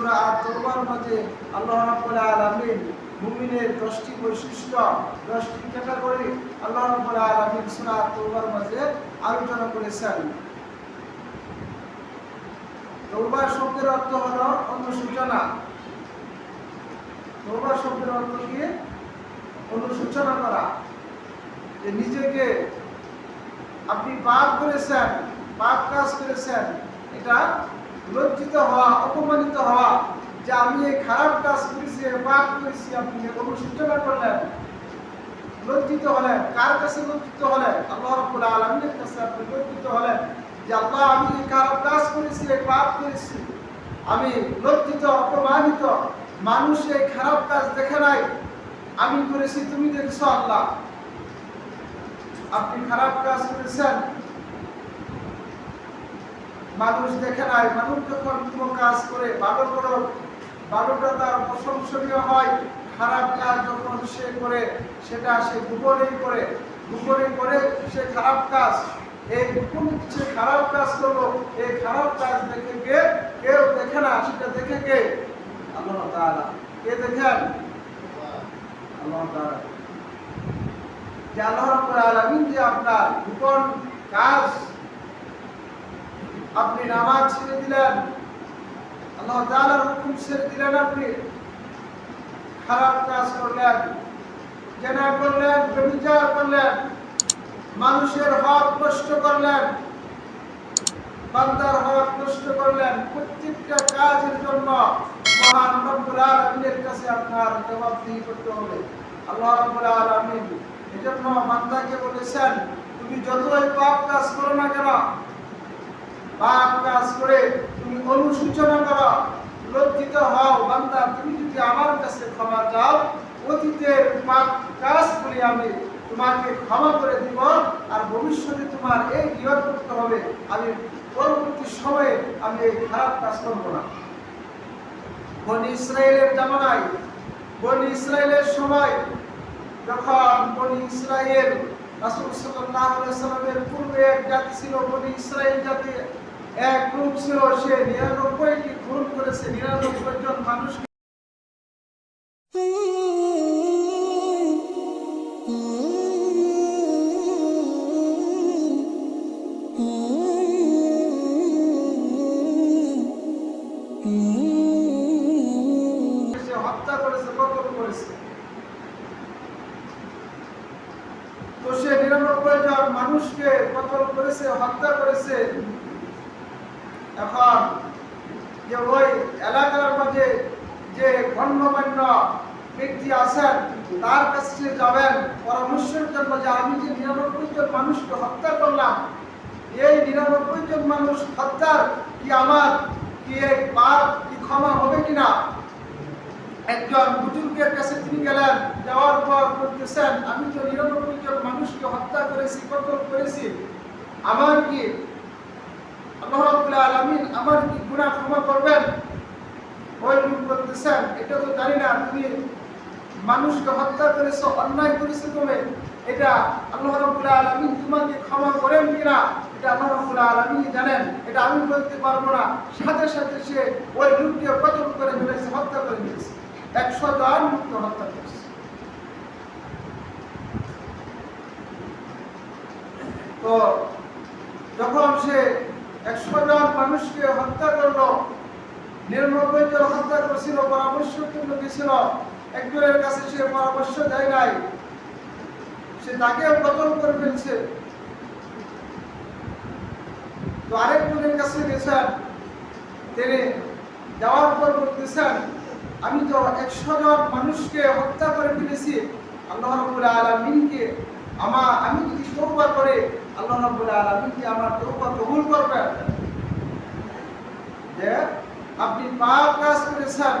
সূরা আল্লাহ রাব্বুল আলামিন মুমিনের দশটি বৈশিষ্ট্য, দশটি ক্যাটাগরি আল্লাহ রাব্বুল আলামিন সূরা আলোচনা করেছেন। তওবা শব্দের অর্থ অনুসূচনা তওবা শব্দের অর্থ কি? অনুসূচনা করা। যে নিজেকে আপনি পাপ করেছেন, পাপ কাজ করেছেন, এটা লজ্জিত হওয়া, অপমানিত হওয়া যে আমি এই খারাপ কাজ করেছি পাপ করেছি, আপনি অনুসূচনা করলেন। লজ্জিত হলেন, কার কাছে লজ্জিত হলেন? আল্লাহ রাব্বুল কাছে আপনি লজ্জিত হলেন যে আল্লাহ, আমি এই খারাপ কাজ করেছি, এই পাপ করেছি। আমি লজ্জিত, অপমানিত, মানুষ এই খারাপ কাজ দেখে নাই। আমি করেছি, তুমি দেখছ আল্লাহ। আপনি খারাপ কাজ করেছেন মানুষ দেখে নাই, মানুষ যখন কোনো কাজ করে ভালো করো ভালোটা তার প্রশংসনীয় হয়, খারাপ কাজ যখন সে করে, সেটা সে গোপনেই করে, গোপনে করে সে খারাপ কাজ, এই গোপন সে খারাপ কাজ করল, এই খারাপ কাজ দেখে কে? কেউ দেখে না, সেটা দেখে কে? আল্লাহ তাআলা। কে দেখেন? আল্লাহ তাআলা। যে আল্লাহ রাব্বুল যে আপনার গোপন কাজ আপনি নামাজ ছেড়ে দিলেন। আল্লাহ তাআলার হুকুম ছেড়ে দিলেন আপনি। খারাপ কাজ করলেন জেনা করলেন ব্যভিচার করলেন, মানুষের হক নষ্ট করলেন, বান্দার হক নষ্ট করলেন। প্রত্যেকটা কাজের জন্য মহান রব্বুল আলামিনের কাছে আপনার জবাবদিহি করতে হবে। আল্লাহ রাব্বুল আলামিন এজন্য বান্দাকে বলেছেন, তুমি যতই পাপ কাজ করো না কেন পাপ কাজ করে অনুসূচনা করো। লজ্জিত হও, বান্দা, তুমি যদি আমার কাছে ক্ষমা চাও, অতীতের পাপ কাজগুলি আমি তোমাকে ক্ষমা করে দিব আর ভবিষ্যতে তোমার এই নিয়ত করতে হবে। আমি পরবর্তী সময়ে আমি এই খারাপ কাজ করব না। বনি ইসরায়েলের জামানায়, বনি ইসরায়েলের সময় যখন বনি ইসরায়েল রাসূল আলাইহি সাল্লামের পূর্বে এক জাতি ছিল বনি ইসরায়েল জাতি। এক গ্রুপ ছিল সে নিরানব্বইটি খুন করেছে, নিরানব্বই জন মানুষ হত্যা করেছে কতল করেছে? তো সে নিরানব্বই জন মানুষকে কতল করেছে, হত্যা করেছে? এখন যে ওই এলাকার মাঝে যে গণ্যমান্য ব্যক্তি আছেন, তার কাছে যাবেন, পরামর্শের জন্য যে আমি যে নিরানব্বই জন মানুষকে হত্যা করলাম, এই নিরানব্বই জন মানুষ হত্যার কি আমার, কি পাপ, কি ক্ষমা হবে কিনা? একজন বুজুর্গের কাছে তিনি গেলেন, যাওয়ার পর বলতেছেন, আমি তো নিরানব্বই জন মানুষকে হত্যা করেছি কতল করেছি। আমার কি আল্লাহ আমার কি গুনাহ ক্ষমা করবেন? বলতেছেন, এটা তো জানি না, তুমি মানুষকে হত্যা করেছ, অন্যায় করেছ তুমি। এটা আল্লাহ রাব্বুল আলামিন তোমাকে ক্ষমা করেন কিনা, এটা আল্লাহ রাব্বুল আলামিন জানেন। এটা আমি বলতে পারব না। সাথে সাথে সে ওই লোককে কতল করে ফেলেছে, হত্যা করে ফেলেছে। একশো জন লোককে হত্যা করেছে। তো যখন সে একশো জন মানুষকে হত্যা করল নিরানব্বই জন হত্যা পরামর্শ জন্য গেছিল একজনের কাছে সে পরামর্শ দেয় নাই। সে কতল করে ফেলছে। তো আরেকজনের কাছে গেছেন। তিনি যাওয়ার পর বলতেছেন, আমি তো একশো জন মানুষকে হত্যা করে ফেলেছি। আল্লাহ রাব্বুল আলামিনকে আমার আমি যদি তওবা করে আল্লাহ রাব্বুল আলামিন কি আমার তওবা কবুল করবেন। যে আপনি পাপ কাজ করেছেন,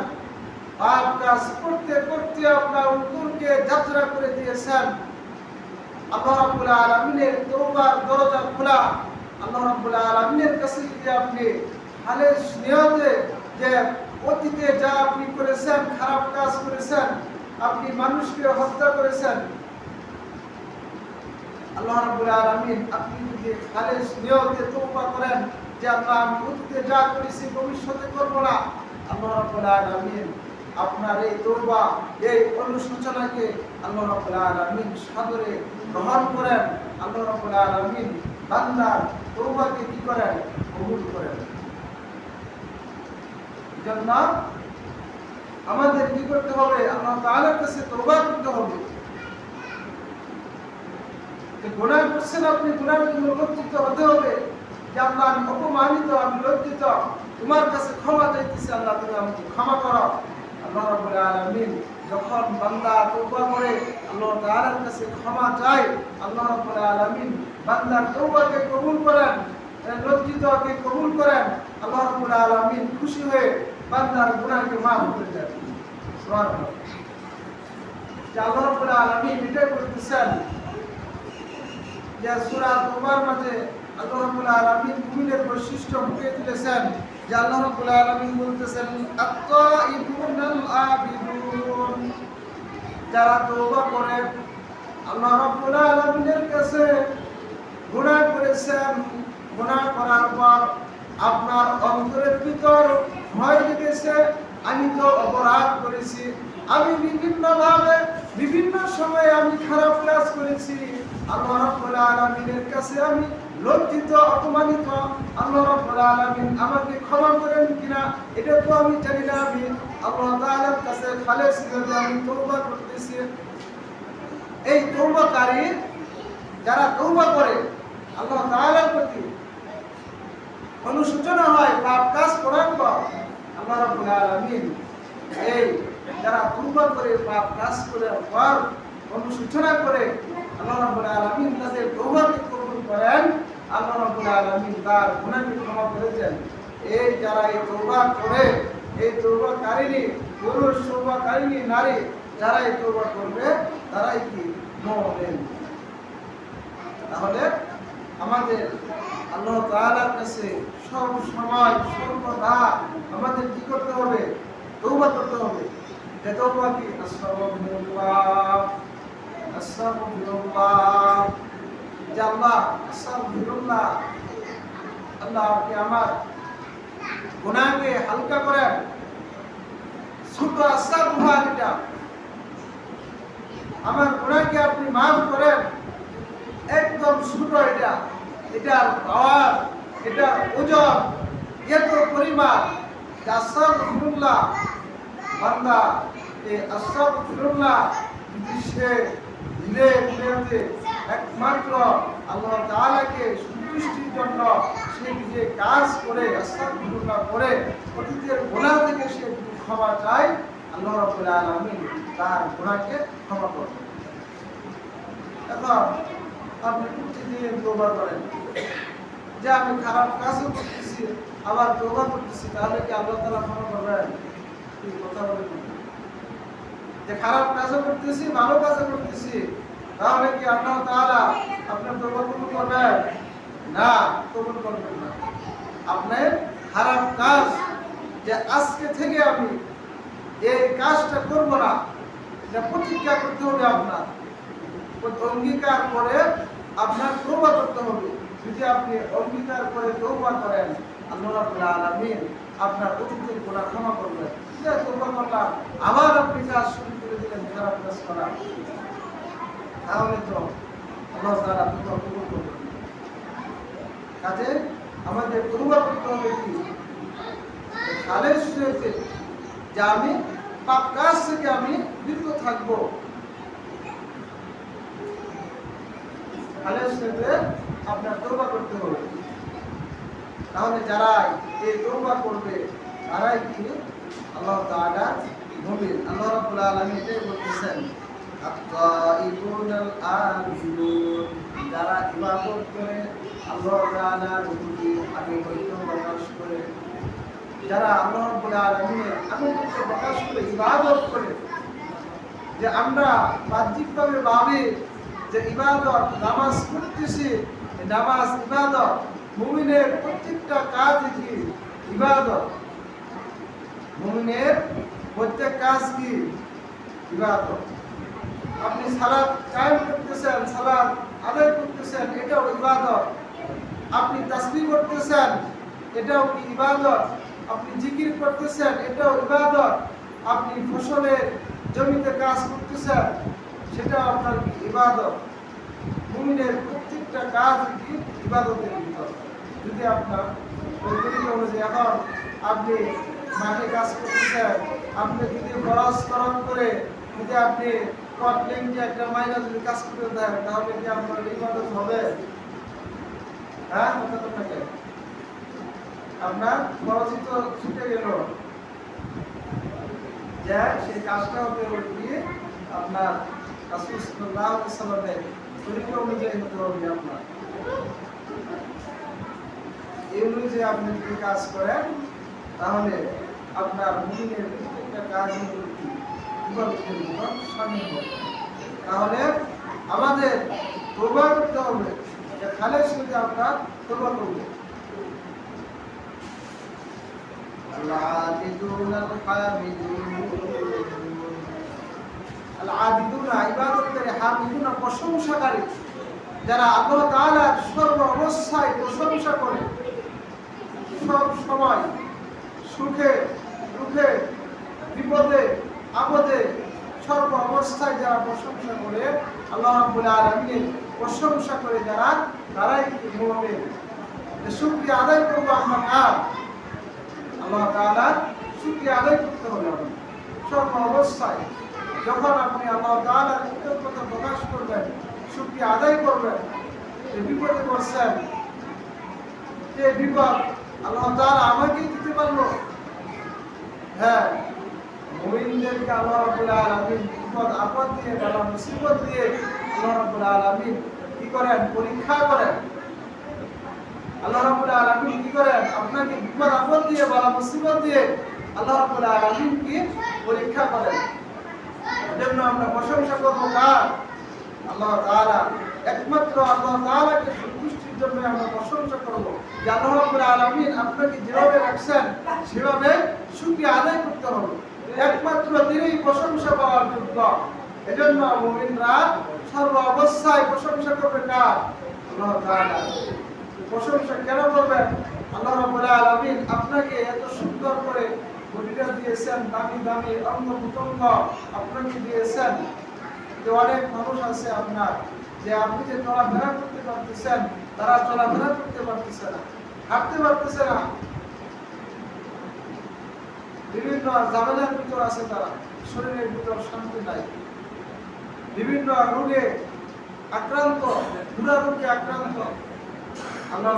পাপ কাজ করতে করতে আপনার উত্তরকে যাত্রা করে দিয়েছেন। আল্লাহ রাব্বুল আলামিনের তওবার দরজা খোলা। আল্লাহ রাব্বুল আলামিনের কাছে যদি আপনি খালেস নিয়তে যে অতীতে যা আপনি করেছেন, খারাপ কাজ করেছেন, আপনি মানুষকে হত্যা করেছেন আল্লাহ আপনি যদি নিয়তে করেন যে আল্লাহ আমি অতীতে যা করেছি ভবিষ্যতে না। আল্লাহ আপনার এই এই অনুশোচনাকে আল্লাহ সাদরে গ্রহণ করেন। আল্লাহ বান্দার কি করেন? কবুল করেন। জন্য আমাদের কি করতে হবে? আল্লাহ তাআলার কাছে করতে হবে। যে করছেন আপনি জন্য লজ্জিত হতে হবে। যে আল্লাহ আমি অপমানিত, আমি লজ্জিত। তোমার কাছে ক্ষমা চাইতেছি, আল্লাহ, তুমি আমাকে ক্ষমা করো। আল্লাহ আলামিন যখন বান্দা তওবা করে, আল্লাহ তাআলার কাছে ক্ষমা চায়। আল্লাহ রাব্বুল আলামিন বান্দার তওবাকে কবুল করেন লজ্জিতকে কবুল করেন। আল্লাহ রাব্বুল আলামিন খুশি হয়ে বান্দার গুনাহকে মাফ করে দেন। আল্লাহ রাব্বুল আলামিন এটাই বলতেছেন যে সূরা তোবার মাঝে আল্লাহ রাব্বুল আলামিন মুমিনের বৈশিষ্ট্য ফুটিয়ে তুলেছেন, যে আল্লাহ রাব্বুল আলামিন বলতেছেন যারা তওবা করে, আল্লাহ রাব্বুল আলামিনের কাছে গুনাহ করেছেন। গুনাহ করার পর আপনার অন্তরের ভিতর ভয় জেগেছে আমি তো অপরাধ করেছি। আমি বিভিন্ন ভাবে বিভিন্ন সময়ে আমি খারাপ কাজ করেছি। আল্লাহ কাছে আমি লজ্জিত, অপমানিত। আল্লাহ রাব্বুল আলামিন করেন কিনা, এটা তো আমি জানি না, আমি যারা তওবা করে, আল্লাহ তাআলার প্রতি অনুশোচনা হয়, পাপ কাজ করার পর, আল্লাহ রাব্বুল আলামিন এই যারা তওবা করে, পাপ কাজ করার পর, অনুশোচনা করে আল্লাহ রাব্বুল আলামিন তাদের তওবাকে কবুল করেন। আল্লাহ রাব্বুল আলামিন তার গুনাহকে ক্ষমা করে এই যারা এই তওবা করে, এই তওবাকারিনী পুরুষ তওবাকারিনী নারী, যারা এই তওবা করবে, তারাই কি মুমিন তাহলে আমাদের আল্লাহ তাআলার কাছে সব সময় সর্বদা আমাদের কি করতে হবে? তওবা করতে হবে। যে তওবা কি? আস্তাগফিরুল্লাহ আস্তাগফিরুল্লাহ। যে আমার গুনাহকে এটা আপনি মাফ করেন। একদম ছোট এটা। এটার পাওয়ার, এটার ওজন এত পরিমাণ আস্তাগফিরুল্লাহ। বান্দা, এই আস্তাগফিরুল্লাহ সে ধীরে ধীরে একমাত্র আল্লাহ তাআলাকে সন্তুষ্টির জন্য সে যে কাজ করে আস্তাগফিরুল্লাহ করে, অতীতের গুনাহ থেকে সে ক্ষমা চায়, আল্লাহ রাব্বুল আলামিন তার গুনাহকে ক্ষমা করবেন এখন আপনি প্রতিদিন তোবা করেন যে আমি খারাপ কাজও করতেছি, আবার তোবা করতেছি, তাহলে কি আল্লাহ তালা ক্ষমা করবেন কথা বলেন না? যে খারাপ কাজও করতেছি, ভালো কাজও করতেছি, তাহলে কি আল্লাহ তাআলা আপনার তোবা কবুল করবেন? না, কবুল করবেন না। আপনার খারাপ কাজ যে আজকে থেকে আমি এই কাজটা করব না, এটা প্রতিজ্ঞা করতে হবে আপনার। অঙ্গীকার করে আপনার তৌবা করতে হবে। যদি আপনি অঙ্গীকার করে তৌবা করেন, আল্লাহ আলামিন আপনার অতীতের গুনাহ ক্ষমা করবেন। তৌবা করলাম, আবার আপনি কাজ শুরু তাহলে তো কাজে আমাদের করতে হবে যে আমি পাপ কাজ থেকে আমি থাকব। আপনার তৌবা করতে হবে। তাহলে যারা এই তৌবা করবে, তারাই কি? আল্লাহ তাআলা মুমিন আল্লাহ রাব্বুল আলামিন এটাই বলতেছেন আত-তাইবুনাল আবিদুন যারা ইবাদত করে, আল্লাহ তাআলার প্রতি আনুগত্য প্রকাশ করে। যারা আল্লাহ রাব্বুল আলামিনের আনুগত্য প্রকাশ করে, ইবাদত করে, যে আমরা বাহ্যিকভাবে ভাবি যে ইবাদত, নামাজ পড়তেছি নামাজ ইবাদত, মুমিনের প্রত্যেকটা কাজ কি ইবাদত? মুমিনের প্রত্যেক কাজ কি? ইবাদত। আপনি সালাত কায়েম করতেছেন, সালাত আদায় করতেছেন, এটাও ইবাদত। আপনি তাসবিহ করতেছেন, এটাও কি ইবাদত? আপনি জিকির করতেছেন, এটাও ইবাদত। আপনি ফসলের জমিতে কাজ করতেছেন সেটাও আপনার কি ইবাদত? মুমিনের প্রত্যেকটা কাজ কি? ইবাদতের ভিতর। যদি আপনার অনুযায়ী এখন আপনি মাঠে কাজ করতেছেন আপনি যদি খরচ খরচ করে যদি আপনি যে একটা মাইনা যদি কাজ করতে দেন, তাহলে কি আপনার ইবাদত হবে? হ্যাঁ ছুটে গেল। সেই কাজটা হতে গিয়ে আপনার হবে আপনার। অনুযায়ী আপনি যদি কাজ করেন তাহলে আপনার মুমিনের প্রত্যেকটা কাজ ইবাদতের ভিতর শামিল হবে তাহলে আমাদের তওবা করতে হবে যে খালেস যদি আপনার তওবা করবে العابدون الحامدون العابدون ইবাদতকারী হামিদুন প্রশংসাকারী যারা আল্লাহ তাআলার সর্ব অবস্থায় প্রশংসা করে সব সময় সুখে, দুঃখে, বিপদে, আপদে সর্ব অবস্থায় যারা প্রশংসা করে, আল্লাহ রাব্বুল আলামিনের প্রশংসা করে যারা, তারাই মুমিন। শুকরিয়া আদায় করব আমরা কার? আল্লাহ তাআলার শুকরিয়া আদায় করতে হবে সর্ব অবস্থায় যখন আপনি আল্লাহ তাআলার কৃতজ্ঞতা প্রকাশ করবেন, শুকরিয়া আদায় করবেন, যে বিপদে পড়ছেন, যে বিপদ আল্লাহ তাআলা আমাকে দিতে পারল হ্যাঁ আল্লাহ আল্লাহ আল্লাহ আল্লাহ আল্লাহ একমাত্র আল্লাহ তাআলাকে সন্তুষ্টির জন্য আমরা প্রশংসা করব। আল্লাহ আলামিন আপনাকে যেভাবে রাখছেন, সেভাবে শুকরিয়া আদায় করতে হবে। একমাত্র তিনিই প্রশংসা পাওয়ার যোগ্য। এজন্য মুমিনরা সর্ব অবস্থায় প্রশংসা করবে কার? আল্লাহ তাআলা। প্রশংসা কেন করবেন? আল্লাহ রাব্বুল আলামিন আপনাকে এত সুন্দর করে বডিটা দিয়েছেন, দামি দামি অঙ্গ প্রত্যঙ্গ আপনাকে দিয়েছেন। যে অনেক মানুষ আছে আপনার, যে আপনি যে চলাফেরা করতে পারতেছেন, তারা চলাফেরা করতে পারতেছে না, হাঁটতে পারতেছে না। বিভিন্ন ঝামেলার ভিতর আছে তারা। শরীরের ভিতর শান্তি নাই। বিভিন্ন রোগে আক্রান্ত দুরারোগ্যে আক্রান্ত। আল্লাহ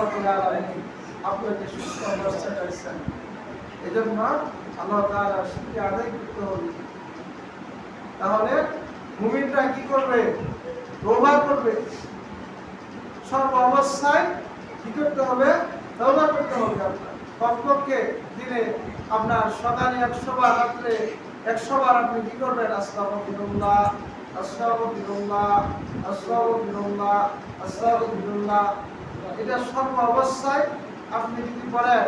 আপনাকে সুস্থ রাখছেন এজন্য আল্লাহ তাআলা শুকরিয়া আদায় করতে হবে। তাহলে মুমিনরা কি করবে? তওবা করবে। সর্ব অবস্থায় কি করতে হবে? তওবা করতে হবে আপনার। কমপক্ষে দিনে আপনার সকালে একশো বার রাত্রে একশো বার আপনি কি করবেন? আস্তাগফিরুল্লাহ আস্তাগফিরুল্লাহ আস্তাগফিরুল্লাহ আস্তাগফিরুল্লাহ। এটা সর্ব অবস্থায় আপনি যদি করেন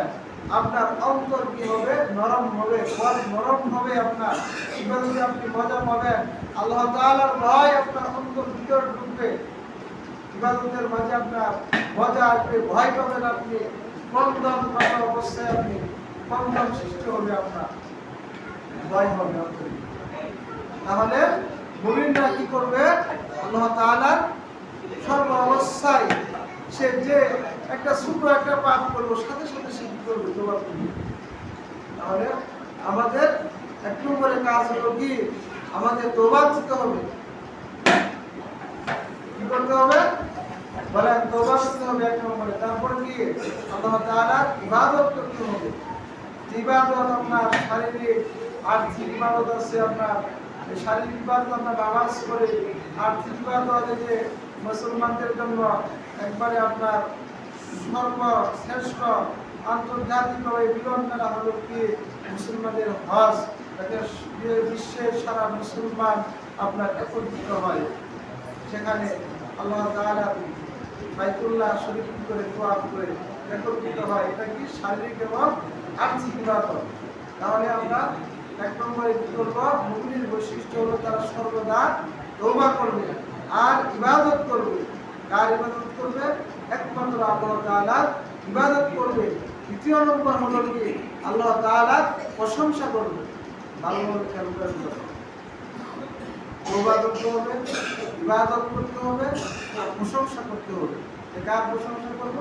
আপনার অন্তর কি হবে? নরম হবে মন নরম হবে আপনার। ইবাদতে আপনি মজা পাবেন, আল্লাহ তাআলার ভয় আপনার অন্তর ভিতর ঢুকবে। ইবাদতের মাঝে আপনার মজা আসবে, ভয় পাবেন আপনি। দাম অবস্থায় আপনি? কম সৃষ্টি হবে আপনার ভয় হবে তাহলে মুমিনরা কি করবে? আল্লাহ তাআলার সর্ব অবস্থায় সে যে একটা ছোট একটা পাপ করব, সাথে সাথে সে কি করবে? জবাব তাহলে আমাদের এক নম্বরে কাজ হলো কি? আমাদের তোবা করতে হবে। কি করতে হবে? বলেন তোবা করতে হবে এক নম্বরে। তারপরে কি? আল্লাহ তাআলার ইবাদত করতে হবে। ইবাদত আপনার শারীরিক আর্থিক ইবাদত আছে আপনার। শারীরিক ইবাদত আমরা নামাজ করে আর্থিক ইবাদত যে মুসলমানদের জন্য একবারে আপনার সর্বশ্রেষ্ঠ আন্তর্জাতিকভাবে মিলন করা হলো কি মুসলমানদের হজ, যাতে বিশ্বের সারা মুসলমান আপনার একত্রিত হয়। সেখানে আল্লাহ তাআলা বাইতুল্লাহ শরীফ করে তোয়াফ করে একত্রিত হয়। এটা কি শারীরিক এবং আর্থিক তাহলে আমরা এক নম্বরে কি করব? মুমিনের বৈশিষ্ট্য হলো তারা সর্বদা তওবা করবে আর ইবাদত করবে। কার ইবাদত করবে? একমাত্র আল্লাহ তাআলার ইবাদত করবে। দ্বিতীয় নম্বর হলো কি? আল্লাহ তাআলা প্রশংসা করবে। ভালো ভালো খেয়াল করে দিতে হবে। তওবা করতে হবে, ইবাদত করতে হবে আর প্রশংসা করতে হবে। কার প্রশংসা করব?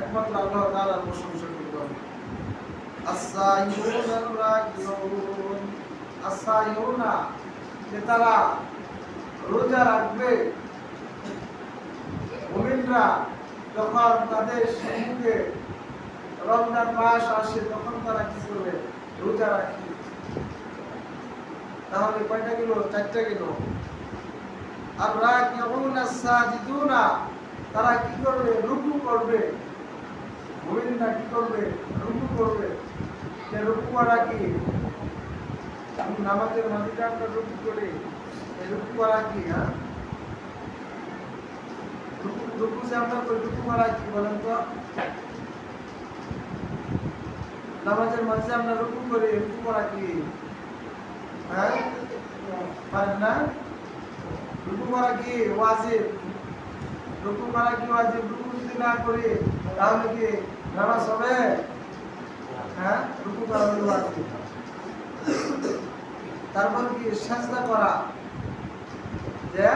একমাত্র আল্লাহ তাআলার প্রশংসা করতে যে তারা রোজা রাখবে, মুমিনরা যখন তাদের সম্মুখে রমজান মাস আসে, তখন তারা কি করবে? রোজা রাখে। তাহলে কয়টা গেল চারটা গেল আর রাকিউনা সাজিদুনা, তারা কি করবে? রুকু করবে। মুমিনরা কি করবে? রুকু করবে। যে রুকু করা কি? আমি নামাজের মাঝে আমরা রুকু করি। রুকু করা কি হ্যাঁ? রুকু যে আমরা রুকু করা কি বলেন তো? নামাজের মাঝে আমরা রুকু করি। রুকু করা কি? হ্যাঁ? পারেন না? রুকু করা কি? ওয়াজিব। রুকু করা কি ওয়াজিব? রুকু যদি না করি, তাহলে কি নামাজ হবে হ্যাঁ রুকু করা তারপর কি? করা। যে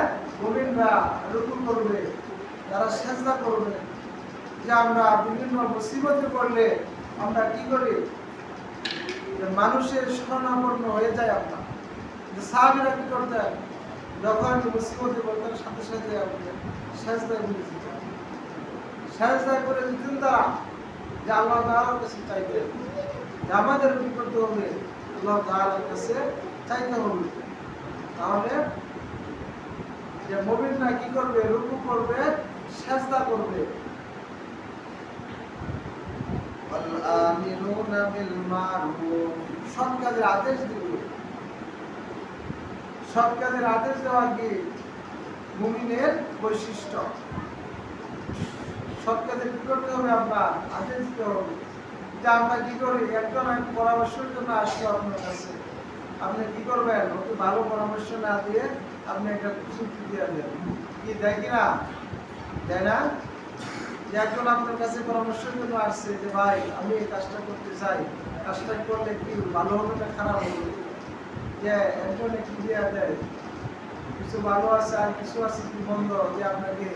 রুকু করবে, তারা করবে। যে আমরা বিভিন্ন মুসিবতে পড়লে আমরা কি করি? মানুষের শরণাপন্ন হয়ে যায় আমরা। যে সাহাবিরা কি করতেন? যখন মুসিবতে পড়তেন, সাথে সাথে সাজদায় বলে দিতেন। সাজদায় করে দিতেন তারা। যে আল্লাহ তাহার কাছে চাইতে হবে আমাদের কি করতে হবে আল্লাহ তাহার কাছে চাইতে হবে তাহলে যে মবিনরা কি করবে রুকু করবে সেজদা করবে সৎ আদেশ দিবে সৎ আদেশ দেওয়া কি? মুমিনের বৈশিষ্ট্য। সৎ কাজে করতে হবে আপনার আদেশ দিতে হবে। যে আমরা কি করি? একজন পরামর্শের জন্য আসলো আপনার কাছে। আপনি কি করবেন? ওকে ভালো পরামর্শ না দিয়ে আপনি একটা চুক্তি দিয়ে দেন কি দেয় কিনা দেয় না? যে একজন আপনার কাছে পরামর্শের জন্য আসছে যে, ভাই, আমি এই কাজটা করতে চাই। কাজটা করলে কি ভালো হবে না খারাপ হবে? যে একজন কি দিয়ে দেয় কিছু ভালো আছে আর কিছু আছে কি বন্ধ? যে আপনাকে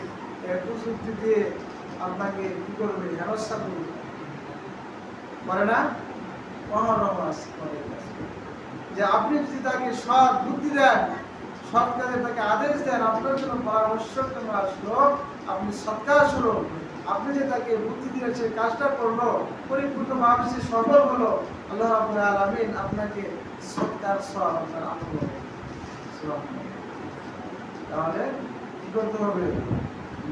প্রযুক্তি দিয়ে আপনাকে কি করবে? হেনস্থা করবে। করে না? অহরহ করে। যে আপনি যদি তাকে সৎ বুদ্ধি দেন সৎ কাজে তাকে আদেশ দেন, আপনার জন্য পরামর্শের জন্য আসলো আপনি সৎ কাজ হলো আপনি যে তাকে বুদ্ধি দিয়ে সেই কাজটা করল, পরিপূর্ণভাবে সে সফল হলো, আল্লাহ রাব্বুল আলামিন আপনাকে সৎকার সব আপনার তাহলে কি করতে হবে?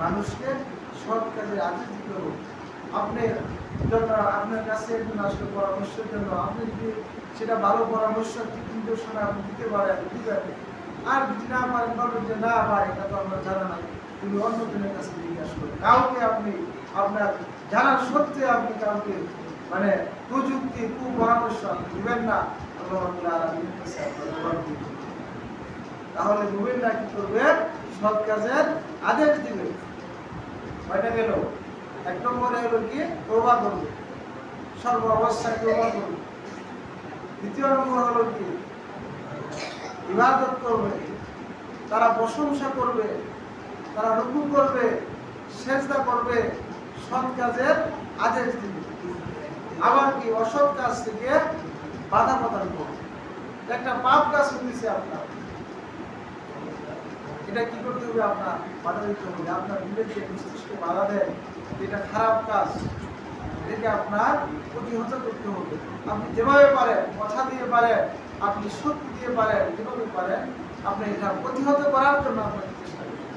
মানুষকে সৎ কাজে আদেশ দিতে হবে আপনি জন্য আপনার কাছে আসলে পরামর্শের জন্য, আপনি যদি সেটা ভালো পরামর্শ আপনি দিতে পারেন আর যদি না পারেন, বলবেন যে না ভাই, এটা তো আমরা জানা নাই। তুমি অন্য জনের কাছে জিজ্ঞাসা কাউকে আপনি আপনার জানার সত্ত্বে আপনি কাউকে মানে প্রযুক্তি কুপরামর্শ দিবেন না আপনার। তাহলে মুমিনরা কি করবে? সৎ কাজের আদেশ দিবে। কয়টা গেল? এক নম্বরে হলো তৌবা করবে সর্ব অবস্থায় করবে দ্বিতীয় নম্বর হলো কি? ইবাদত করবে, তারা প্রশংসা করবে, তারা রুকু করবে, সেজদা করবে, সৎ কাজের আদেশ দিবে। আবার কি? অসৎ কাজ থেকে বাধা প্রদান করবে। একটা পাপ কাজ হতেছে আপনার। এটা কি করতে হবে আপনার বাধা দিতে হবে আপনার বিবেককে মস্তিষ্কে বাধা দেয়, এটা খারাপ কাজ। এটাকে আপনার প্রতিহত করতে হবে। আপনি যেভাবে পারেন কথা দিয়ে পারেন, আপনি শক্তি দিয়ে পারেন, যেভাবে পারেন, আপনি এটা প্রতিহত করার জন্য আপনাকে চেষ্টা করবেন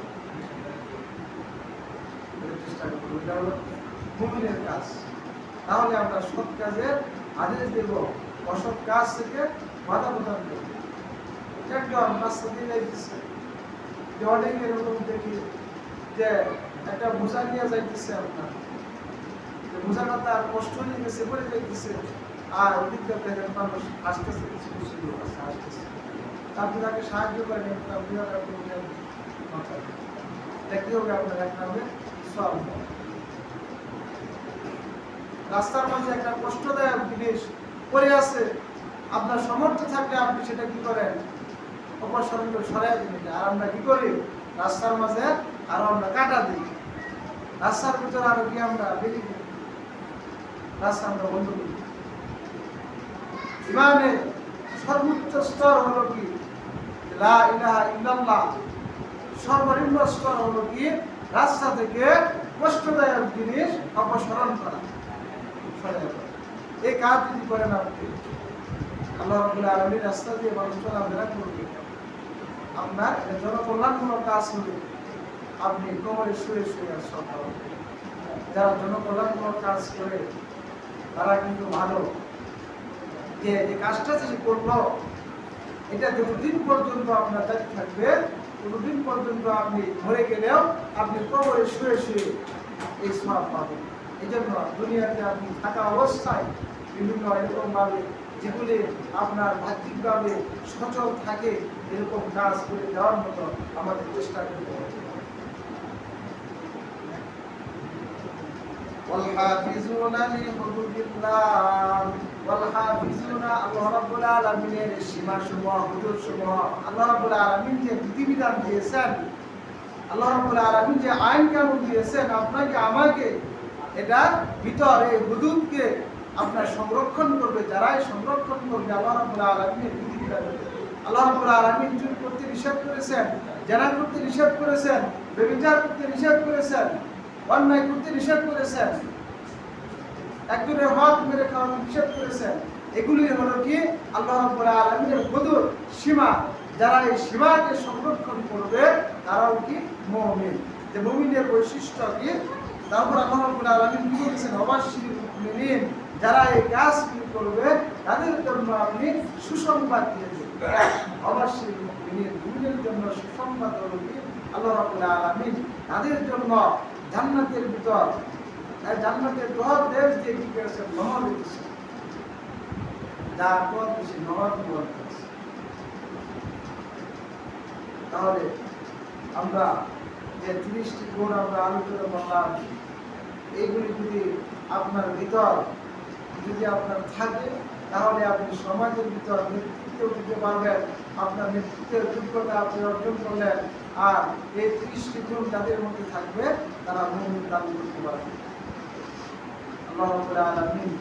চেষ্টা করবেন এটা হলো মুমিনের কাজ। তাহলে আমরা সৎ কাজের আদেশ দেব। অসৎ কাজ থেকে বাধা প্রদান করব। একজন রাস্তা দিয়ে যাইতেছে যে এরকম দেখি যে একটা নিয়ে যাইতেছে আপনার? তার কষ্ট গেছে, পড়ে যাইতেছে, আর অভিজ্ঞতা দেখেন মানুষ আসতেছে কিছু কিছু লোক আছে আসতেছে তাকে সাহায্য করেন হবে আপনার সব রাস্তার মাঝে একটা কষ্টদায়ক জিনিস পড়ে আছে। আপনার সামর্থ্য থাকলে আপনি সেটা কি করেন? অপসারণ করে সরাই দিন আর আমরা কি করি? রাস্তার মাঝে আরও আমরা কাটা দিই। রাস্তার ভিতরে আরও কি আমরা বেরিয়ে দিই রাস্তা আমরা বন্ধ করি। ইমানের সর্বোচ্চ স্তর হলো কি? লা ইলাহা ইল্লাল্লাহ। সর্বনিম্ন স্তর হলো কি? রাস্তা থেকে কষ্টদায়ক জিনিস অপসারণ করা। এই কাজ যদি করেন আপনি, আল্লাহ রাব্বুল আলামিন রাস্তা দিয়ে মানুষ চলাফেরা করবে। আপনার জনকল্যাণমূলক কাজ হবে আপনি কোমরে শুয়ে শুয়ে পাবেন। যারা জনকল্যাণমূলক কাজ করে, তারা কিন্তু ভালো। যে যে কাজটা যে করল, এটা যতদিন পর্যন্ত আপনার দায়িত্ব থাকবে, ততদিন পর্যন্ত আপনি মরে গেলেও আপনি কোমরে শুয়ে শুয়ে এই সব পাবেন। এই জন্য দুনিয়াতে আপনি থাকা অবস্থায় বিভিন্ন এরকম ভাবে যেগুলি আপনার বাহ্যিকভাবে সচল থাকে এরকম কাজ করে দেওয়ার মতো আমাদের চেষ্টা করতে হবে والحافظون لحدود الله والحافظون আল্লাহ রাব্বুল আলামিনের সীমা সমূহ হুদুদ সমূহ আল্লাহ রাব্বুল আলামিন যে বিধিবিধান দিয়েছেন আল্লাহ রাব্বুল আলামিন যে আইন কানুন দিয়েছেন আপনাকে আমাকে এটা ভিতর এই হুদুদকে আপনার সংরক্ষণ করবে, যারাই সংরক্ষণ করবে, আল্লাহ রাব্বুল আলামিনের বিধিবিধান আল্লাহ রাব্বুল আলামিন চুরি করতে নিষেধ করেছেন, জেনা করতে নিষেধ করেছেন ব্যভিচার করতে নিষেধ করেছেন, অন্যায় করতে নিষেধ করেছেন, একজনের হক মেরে খাওয়া নিষেধ করেছেন। এগুলি হলো কি? আল্লাহ রাব্বুল আলামিনের হুদুদ সীমা। যারা এই সীমাকে সংরক্ষণ করবে, তারাও কি? মুমিন। যে মুমিনের বৈশিষ্ট্য কি? তারপর আল্লাহ রাব্বুল আলামিন কি বলেছেন? অবশ্যই মুমিনিন। যারা এই কাজগুলি করবে, তাদের জন্য আপনি সুসংবাদ দিয়েছেন অবশ্যই জন্য সুসংবাদ হলো কি আল্লাহ আলামিন তাদের জন্য জান্নাতের ভিতর জান্নাতের দশ দেশ কি করেছে? নহর যার নহর তাহলে আমরা যে তিরিশটি গুণ আমরা আলোচনা করলাম এইগুলি যদি আপনার ভিতর যদি আপনার থাকে, তাহলে আপনি সমাজের ভিতর নেতৃত্ব দিতে পারবেন। আপনার নেতৃত্বের যোগ্যতা আপনি অর্জন করলেন, আর এই ত্রিশটি গুণ যাদের মধ্যে থাকবে, তারা ভূমি দাবি করতে পারবে। আল্লাহ আলামিন।